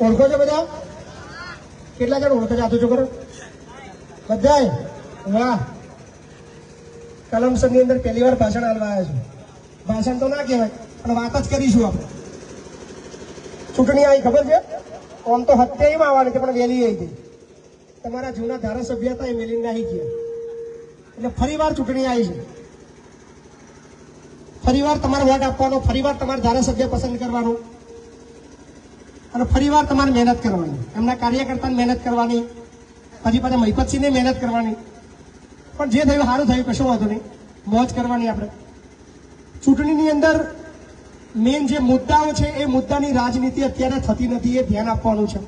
ઓળખો છો બધા? કેટલા જણ ઓળખો છો? હાથો છોકરો બધાય? વાહ. કલમસરની અંદર પહેલી વાર ભાષણ હાલવા આવ્યા છું. ભાષણ તો ના કહેવાય, પણ વાત જ કરીશું આપણે. ચૂંટણી આવી, ખબર છે? આમ તો હત્યામાં આવવાની છે, પણ વહેલી આવી ગઈ. તમારા જૂના ધારાસભ્ય હતા, એ મેલીને આવી ગયા. એટલે ફરી વાર ચૂંટણી આવી છે. ફરીવાર તમારે વોટ આપવાનો ફરીવાર તમારે ધારાસભ્ય પસંદ કરવાનો. અને ફરીવાર તમારે મહેનત કરવાની. એમના કાર્યકર્તાને મહેનત કરવાની, પછી પાછા મહિપતસિંહને મહેનત કરવાની. પણ જે થયું સારું થયું, કશું વાંધો નહીં. મોજ કરવાની આપણે. ચૂંટણીની અંદર મેઇન જે મુદ્દાઓ છે, એ મુદ્દાની રાજનીતિ અત્યારે થતી નથી, એ ધ્યાન આપવાનું છે.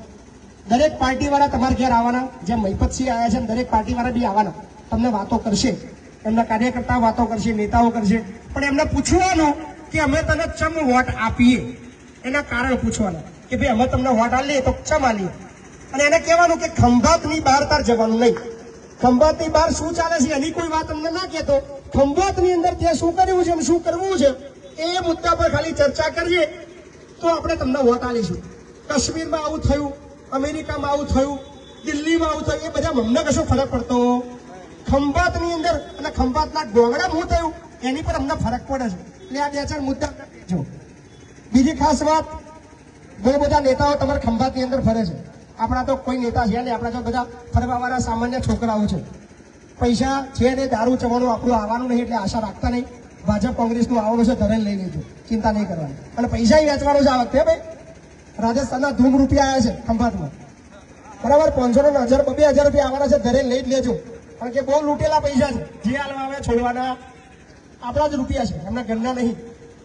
દરેક પાર્ટીવાળા તમારા ઘેર આવવાના. જેમ મહિપતસિંહ આવ્યા છે દરેક પાર્ટીવાળા બી આવવાના. તમને વાતો કરશે. એમના કાર્યકર્તાઓ વાતો કરશે, નેતાઓ કરશે. પણ એમને પૂછવાનું કે અમે તને ચમ વોટ આપીએ? એના કારણ પૂછવાના. કે ભાઈ અમે તમને વોટ આલીએ તો ચમ આલીએ અને એને કહેવાનું કે ખંભાતની બહાર તાર જવાનું નહીં. ખંભાતની બહાર શું ચાલે છે એની કોઈ વાત અમને ના કહેતો. ખંભાતની અંદર ત્યાં શું કર્યું છે શું કરવું છે એ મુદ્દા પર ખાલી ચર્ચા કરીએ તો આપણે તમને વોટ આલીશું કાશ્મીરમાં આવું થયું, અમેરિકામાં આવું થયું, દિલ્હીમાં આવું થયું, એ બધા અમને કશો ફરક પડતો? ખંભાતની અંદર અને ખંભાતના ગોગડા શું થયું? એની પર અમને ફરક પડે છે. એટલે આ બે ચાર મુદ્દા બીજી ખાસ વાત બહુ બધા નેતાઓ તમારા ખંભાતની અંદર ફરે છે. આપણા તો કોઈ નેતા છે નહીં, આપણા તો બધા ફરવાવાળા સામાન્ય છોકરાઓ છે. પૈસા છે ને દારૂ, ચવાનું આપણું આવવાનું નહીં એટલે આશા રાખતા નહીં. ભાજપ કોંગ્રેસનું આવવાનું છે, ધરેલ લઈ લેજો ચિંતા નહીં કરવાની. અને પૈસા વેચવાનો છે આ વખતે ભાઈ? રાજસ્થાનના ધૂમ રૂપિયા આવ્યા છે, ખંભાતમાં. બરાબર, પાંચસો ને હજાર, બે હજાર રૂપિયા આવવાના છે ધરે લઈ જ લેજો. કારણ કે બહુ લૂંટેલા પૈસા છે. જે હાલમાં આવે, છોડવાના આપણા જ રૂપિયા છે, એમના ઘરના નહીં.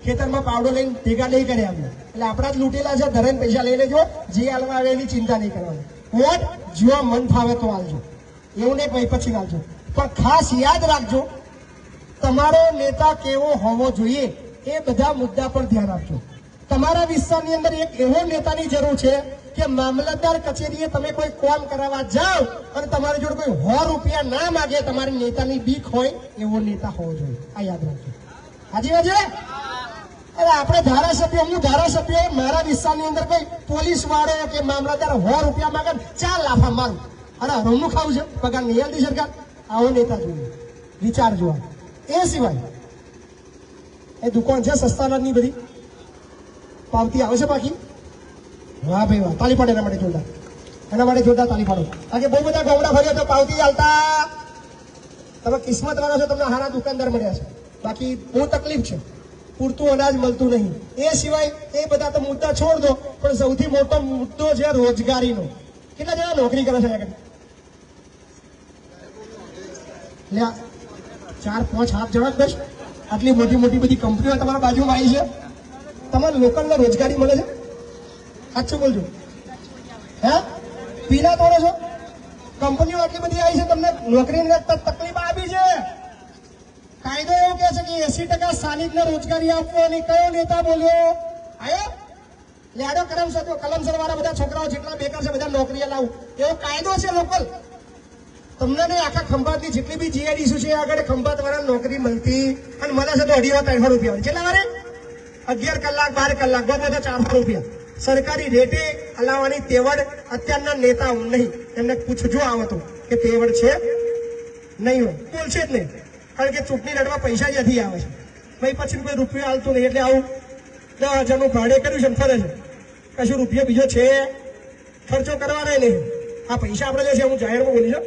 ખેતરમાં પાવડો લઈને ભેગા નહીં કરે અમે એટલે આપણા જ લૂંટેલા છે ધરણ પૈસા લઈ લેજો, જે હાલમાં આવે એની ચિંતા નહીં કરવાની. વોટ જો મન ફાવે તો હાલજો. એવું નહીં પછી પછી હાલજો. પણ ખાસ યાદ રાખજો, તમારો નેતા કેવો હોવો જોઈએ એ બધા મુદ્દા પર ધ્યાન આપજો. તમારા વિસ્તારની અંદર એક એવો નેતાની જરૂર છે કે મામલતદાર કચેરીએ તમે કોઈ કોમ કરાવવા જાઓ અને તમારી જોડે કોઈ સો રૂપિયા ના માગે, તમારી નેતાની બીક હોય એવો નેતા હોવો જોઈએ. આ યાદ રાખજો. હાજી વાત અરે આપણે ધારાસભ્ય, હું ધારાસભ્ય, મારા વિસ્તારની અંદર કોઈ પોલીસ વાળો કે મામલતદાર સો રૂપિયા માગે ચાર લાફા મારું. અને હરમનું ખાવું છે? પગાર નહીં આલતી સરકાર? આવો નેતા જોઈએ. વિચાર જોવા એ સિવાય, એ દુકાન છે સસ્તાનાની બધી. પાવતી આવે છે બાકી વાહ ભાઈ વાહ તાલી પાડે એના માટે જોરદાર. એના માટે જોરદાર તાલી પાડો. કારણ કે બહુ બધા ગોમડા ભર્યા તો પાવતી ચાલતા તમે કિસ્મત વાળો છો, તમને હારા દુકાનદાર મળ્યા છે. બાકી બહુ તકલીફ છે. પૂરતું અનાજ મળતું નહીં. એ સિવાય એ બધા તો મુદ્દા છોડ દો, પણ સૌથી મોટો મુદ્દો છે રોજગારીનો. કેટલા જણા નોકરી કરે છે? ચાર, પાંચ હાથ જણા દસ આટલી મોટી મોટી બધી કંપનીઓ તમારા બાજુમાં આવી છે. તમારે લોકલને રોજગારી મળે છે? સાચું બોલજો. હે? પીલા તોડો છો? કંપનીઓ આટલી બધી આવી છે, તમને નોકરી તકલીફ આપી છે. કાયદો એવો કહે છે કે એસી ટકા સ્થાનિકને રોજગારી આપવાની કયો નેતા બોલ્યો? આયો? લેડો કરમ સાથે કલમસર વાળા બધા છોકરાઓ જેટલા બેકર છે, બધા નોકરીએ લાવું. એવો કાયદો છે લોકલ. તમને નહીં, આખા ખંભાતની જેટલી બી જીઆઈડીસી છે આગળ ખંભાત વાળા નોકરી મળતી. અને મને છે તો અઢી વાર, ત્રણસો રૂપિયા હોય. જેટલા વારે? અગિયાર કલાક, બાર કલાક, બહુ બધા ચારસો રૂપિયા. સરકારી રેટે હલાવવાની તેવડ અત્યારના નેતાઓ નહીં. એમને પૂછજો આવો કે તેવડ છે? નહીં હોય. બોલશે જ નહીં. કારણ કે ચૂંટણી લડવા પૈસા જ્યાંથી આવે છે. ભાઈ, પછી કોઈ રૂપિયો હાલતું નહીં એટલે આવું દસ હજારનું ભાડે કર્યું છે ફરે છે. કશું રૂપિયો બીજો છે? ખર્ચો કરવાના નહીં આ પૈસા આપણે જે છે, હું જાહેરમાં બોલી છું.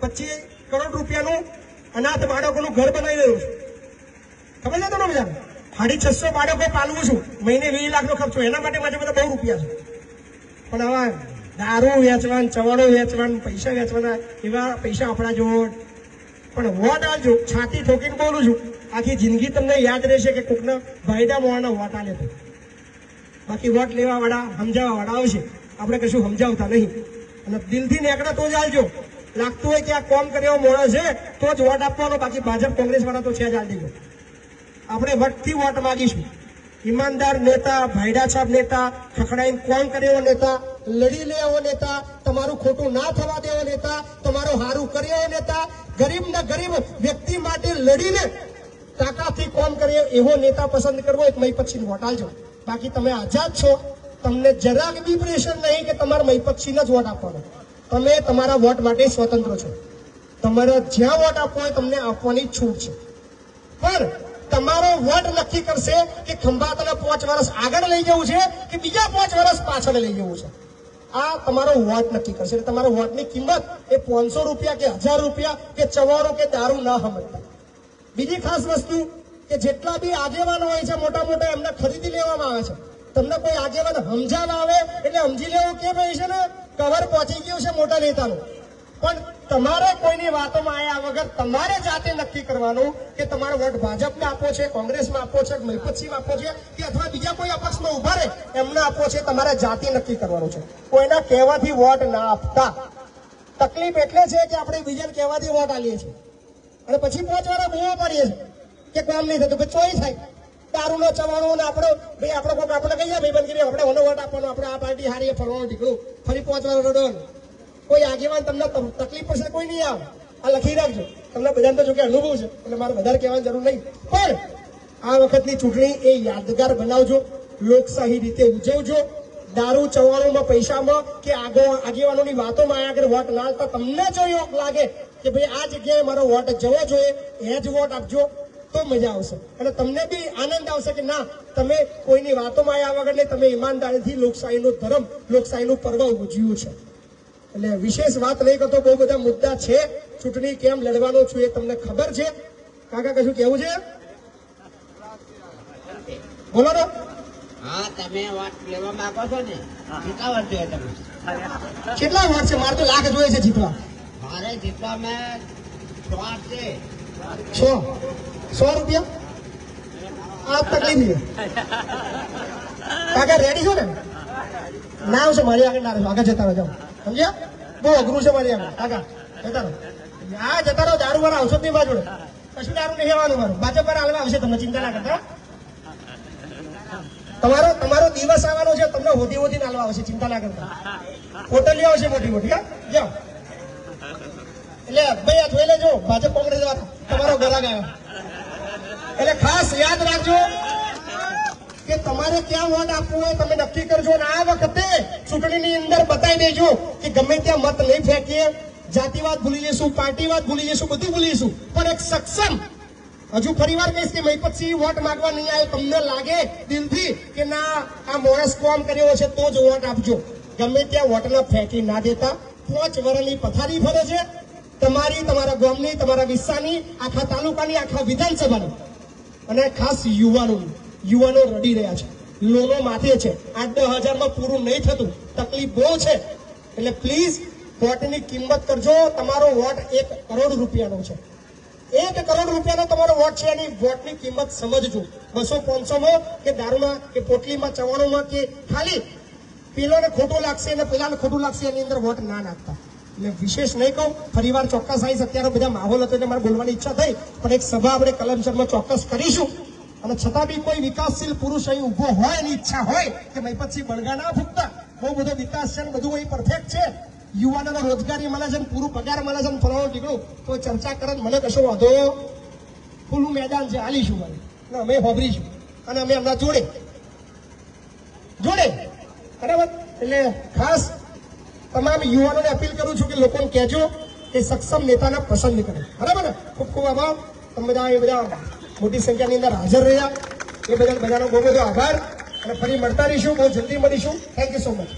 પચીસ કરોડ રૂપિયાનું અનાથ બાળકોનું ઘર બનાવી રહ્યું છું. ખબર છે તમને બધા સાડી છસો બાળકો પાલવું છું. મહિને વીસ લાખનો ખર્ચો. એના માટે મારે બધા બહુ રૂપિયા છે. પણ આવા દારૂ વેચવાન ચવાડો વેચવાન, પૈસા વેચવાના એવા પૈસા આપણા જોડ. પણ વોટ આલજો છાતી ઠોકીને બોલું છું, આખી જિંદગી તમને યાદ રહેશે કે કોકના ભાઈડા મોવાના વોટ આલે તો બાકી વોટ લેવા વાળા સમજાવવા વાળા આવશે. આપણે કશું સમજાવતા નહીં. અને દિલથી નીકળે તો જ આલજો. લાગતું હોય કે આ કોમ કર્યો મોણસ છે, તો જ વોટ આપવાનો. બાકી ભાજપ કોંગ્રેસ વાળા તો છે જ આલ આપણે વટથી વોટ માંગીશું. ઈમાનદાર નેતા ભાઈડા છાપ નેતા, ખખડાઈને કોમ કરે એવો નેતા, લડી લે એવો નેતા, તમારું ખોટું ના થવા દે એવો નેતા, તમારું હારું કરે એવો નેતા ગરીબ ના ગરીબ વ્યક્તિ માટે લડીને તાકાતથી કોમ કરે એવો નેતા પસંદ કરવો એક મય પછી વોટ આલજો બાકી તમે આઝાદ છો, તમને જરાક બી પ્રેશર નહીં કે તમારા તમારે પક્ષીને જ વોટ આપવાનો. તમે તમારા વોટ માટે સ્વતંત્ર છો. તમારા જ્યાં વોટ આપવો હોય તમને આપવાની છૂટ છે. પણ તમારો વોટ નક્કી કરશે કે ખંભાતને પાંચ વર્ષ આગળ લઈ જવું છે કે બીજા પાંચ વર્ષ પાછળ લઈ જવું છે? આ તમારો વોટ નક્કી કરશે. એટલે તમારો વોટની કિંમત એ પાંચસો રૂપિયા કે હજાર રૂપિયા કે ચવાણું કે દારૂ ના સમજતા બીજી ખાસ વસ્તુ કે જેટલા બી આગેવાનો હોય છે, મોટા મોટા એમને ખરીદી લેવામાં આવે છે. તમને કોઈ આગેવાન સમજાવવા આવે એટલે સમજી લેવું કે ભાઈ છે ને, કવર પહોંચી ગયું છે મોટા નેતાનું. પણ તમારે કોઈની વાતોમાં આવ્યા વગર તમારે જાતે નક્કી કરવાનું કે તમારો વોટ ભાજપને આપવો છે, કોંગ્રેસમાં આપવો છે મહિપતસિંહ આપવો છે કે અથવા બીજા કોઈ અપક્ષમાં ઊભા રહે, એમને આપવો છે, તમારે જાતે નક્કી કરવાનું છે. કોઈના કહેવાથી વોટ ના આપતા. તકલીફ એટલે છે કે આપણે બીજાને કહેવાથી વોટ આલીએ છીએ. અને પછી પાંચ વાર બૂમો પાડીએ છીએ કે કામ નહીં થતું કે ચોઈ થાય. દારૂ નો ચવાણું અને આપણો, ભાઈ આપણો કોઈક આપણે કહીએ ભાઈ બંધ આપણે ઓનો વોટ આપવાનો, આપણે આ પાર્ટી હારીએ, ફરવાનું ટીકડું ફરી પાંચ વાર રડો ને. કોઈ આગેવાન તમને ત- તકલીફ પડશે કોઈ નહીં આવે. આ લખી રાખજો. તમને બધાને તો જો કે અનુભવ છે, એટલે મારે વધારે કહેવાની જરૂર નહીં. પણ આ વખતની ચૂંટણી એ યાદગાર બનાવજો, લોકશાહી રીતે ઉજવજો. દારૂ ચવાણુંમાં પૈસામાં કે આગો, આગેવાનોની વાતોમાં આગળ વોટ ના આપતા તમને જો યોગ લાગે કે ભાઈ આ જગ્યાએ મારો વોટ જવો જોઈએ, એ જ વોટ આપજો, તો મજા આવશે. અને તમને બી આનંદ આવશે કે ના, તમે કોઈની વાતોમાં આવ્યા વગર નહીં, તમે ઈમાનદારીથી લોકશાહીનો ધર્મ, લોકશાહીનું પર્વ ઉજવ્યું છે. એટલે વિશેષ વાત નહીં કરતો બહુ બધા મુદ્દા છે. ચૂંટણી કેમ લડવાનો છું એ તમને ખબર છે. કાકા કશું કેવું છે? બોલો ને. હા તમે વાત લેવા માંગો છો ને કેટલા વર્ષ જોઈએ તમે? કેટલા વાર છે? મારે તો લાખ જોઈએ છે જીતવા. મારે જીતવા મેં શ્વાસ છે. સો? સો રૂપિયા? આ તકલીફ છે. કાકા રેડી છો ને? ના આવશે મારી આગળ ના રહેશો. આગળ જતા જાઓ સમજ્યા? બહુ અઘરું છે મારી કાકા, જતા રહો. આ જતા રહો, દારૂ મારા આવશો નહીં મારા કશું દારૂ નહીં આવવાનું મારું. ભાજપ પર હાલમાં આવશે તમને ચિંતા ના કરતા. તમારો તમારો દિવસ આવવાનો છે, તમને હોધી હોધી નાલવા આવશે, ચિંતા ના કરતા. હોટલ આવશે મોટી મોટી, હા? જાઓ. એટલે ભાઈ, આ જોઈ લેજો, ભાજપ કોંગ્રેસ વાળા, તમારો ગરાગ આવ્યો એટલે ખાસ યાદ રાખજો કે તમારે ક્યાં વોટ આપવું હોય તમે નક્કી કરજો અને આ વખતે ચૂંટણીની અંદર બતાવી દેજો. કે ગમે ત્યાં મત નહીં ફેંકીએ, જાતિવાદ ભૂલી જઈશું, પાર્ટીવાદ ભૂલી જઈશું, બધું ભૂલી જઈશું. પણ એક સક્ષમ, હજુ ફરીવાર કહીશ કે મહિપતસિંહ વોટ માંગવા નહીં આવે તમને લાગે દિલથી કે ના, આ માણસ કોમ કર્યો છે, તો જ વોટ આપજો. ગમે ત્યાં વોટને ફેંકી ના દેતા. પાંચ વર્ષની પથારી ફરે છે. તમારી, તમારા ગામની, તમારા વિસ્તારની, આખા તાલુકાની, આખા વિધાનસભાની. અને ખાસ યુવાનો યુવાનો રડી રહ્યા છે. લોનો માથે છે. આઠ દસ હજારમાં પૂરું નહીં થતું. તકલીફ બહુ છે. એટલે પ્લીઝ વોટની કિંમત કરજો. તમારો વોટ એક કરોડ રૂપિયાનો છે. એક કરોડ રૂપિયાનો તમારો વોટ છે એની વોટની કિંમત સમજજો. બસો પાંચસોમાં કે દારૂમાં કે પોટલીમાં, ચવાણુંમાં કે ખાલી પેલોને ખોટું લાગશે અને પેલાને ખોટું લાગશે એની અંદર વોટ ના નાખતા. એટલે વિશેષ નહીં કહું, ફરીવાર ચોક્કસ આવીશ અત્યારે બધા માહોલ હતો એટલે મારે બોલવાની ઈચ્છા થઈ, પણ એક સભા આપણે કલમસરમાં ચોક્કસ કરીશું. અને છતાં બી કોઈ વિકાસશીલ પુરુષ અહીં ઊભો હોય એની ઈચ્છા હોય કે મહિપતસિંહ બળગા ના ફૂટતા બહુ બધો વિકાસ છે ને બધું અહીં પરફેક્ટ છે. યુવાનોને રોજગારી મળે છે પૂરું પગાર મળે છે ને નીકળું. તો ચર્ચા કરે મને કશો વાંધો ખુલ્લું મેદાન છે, હાલીશું મને અને અમે હોભરીશું. અને અમે એમના જોડે. જોડે. બરાબર? એટલે ખાસ તમામ યુવાનોને અપીલ કરું છું કે લોકોને કહેજો કે સક્ષમ નેતાને પસંદ કરે. બરાબર ને? ખૂબ ખૂબ આભાર. તમે બધા એ બધા મોટી સંખ્યાની અંદર હાજર રહ્યા. એ બદલ બધાનો બહુ બધો આભાર. અને ફરી મળતા રહીશું. બહુ જલ્દી મળીશું. Thank you so much